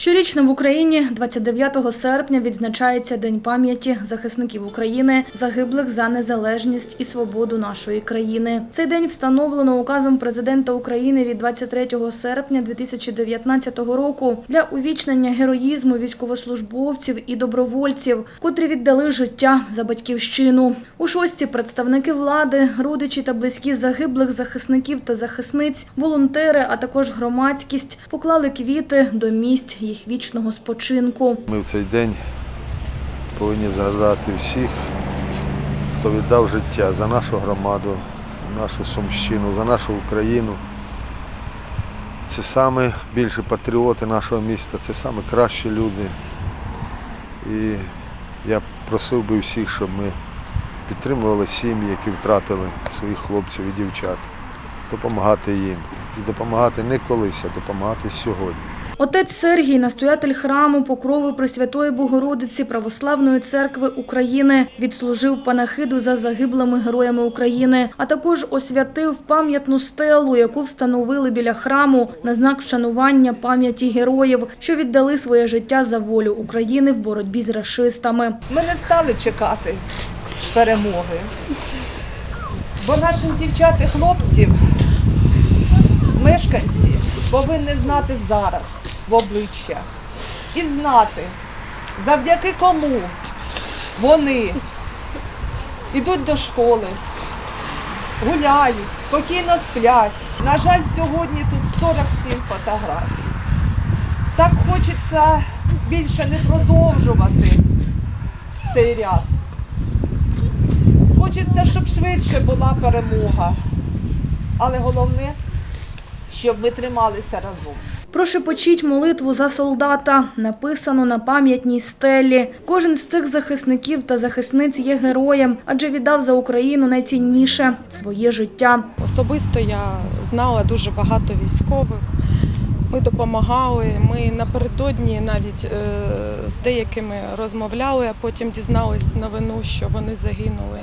Щорічно в Україні 29 серпня відзначається День пам'яті захисників України, загиблих за незалежність і свободу нашої країни. Цей день встановлено указом президента України від 23 серпня 2019 року для увічнення героїзму військовослужбовців і добровольців, котрі віддали життя за батьківщину. У шості представники влади, родичі та близькі загиблих захисників та захисниць, волонтери, а також громадськість поклали квіти до місць їх вічного спочинку. Ми в цей день повинні згадати всіх, хто віддав життя за нашу громаду, за нашу Сумщину, за нашу Україну. Це саме більше патріоти нашого міста, це саме кращі люди. І я просив би всіх, щоб ми підтримували сім'ї, які втратили своїх хлопців і дівчат, допомагати їм. І допомагати не колись, а допомагати сьогодні. Отець Сергій, настоятель храму Покрови Пресвятої Богородиці Православної церкви України, відслужив панахиду за загиблими героями України, а також освятив пам'ятну стелу, яку встановили біля храму на знак вшанування пам'яті героїв, що віддали своє життя за волю України в боротьбі з рашистами. Ми не стали чекати перемоги. Бо нашим дівчат і хлопців, мешканці, повинні знати зараз в обличчя і знати, завдяки кому вони йдуть до школи, гуляють, спокійно сплять. На жаль, сьогодні тут 47 фотографій. Так хочеться більше не продовжувати цей ряд. Хочеться, щоб швидше була перемога. Але головне, щоб ми трималися разом. Прошепочіть молитву за солдата, написано на пам'ятній стелі. Кожен з цих захисників та захисниць є героєм, адже віддав за Україну найцінніше своє життя. Особисто я знала дуже багато військових. Ми допомагали. Ми напередодні навіть е, з деякими розмовляли, а потім дізнались новину, що вони загинули.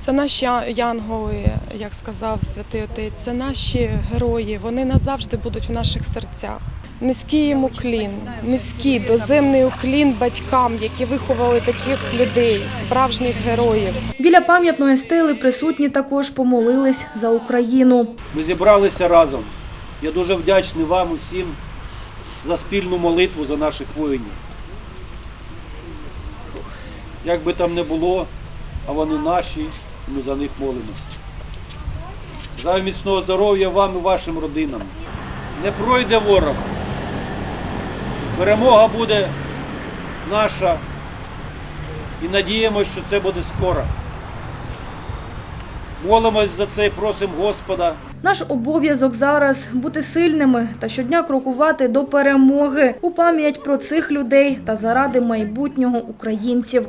Це наші янголи, як сказав святий отець, це наші герої. Вони назавжди будуть в наших серцях. Низький їм уклін, низький доземний уклін батькам, які виховали таких людей, справжніх героїв. Біля пам'ятної стели присутні також помолились за Україну. Ми зібралися разом. Я дуже вдячний вам усім за спільну молитву за наших воїнів. Як би там не було, а вони наші, ми за них молимося. За міцного здоров'я вам і вашим родинам. Не пройде ворог. Перемога буде наша. І надіємося, що це буде скоро. Молимось за це і просимо Господа. Наш обов'язок зараз бути сильними та щодня крокувати до перемоги у пам'ять про цих людей та заради майбутнього українців.